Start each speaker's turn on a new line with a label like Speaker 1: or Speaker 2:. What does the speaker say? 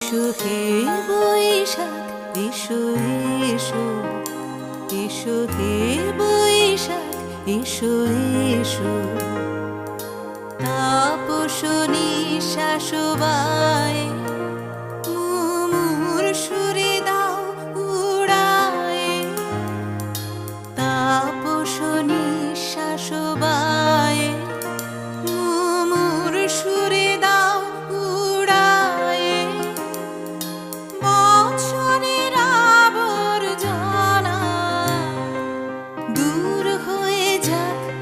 Speaker 1: হে বৈশাখ এসো এসো এসো হে বৈশাখ এসো এসো তাপস নিঃশ্বাস মুমুর সুরে দাও উড়ায়। তাপস নিঃশ্বাস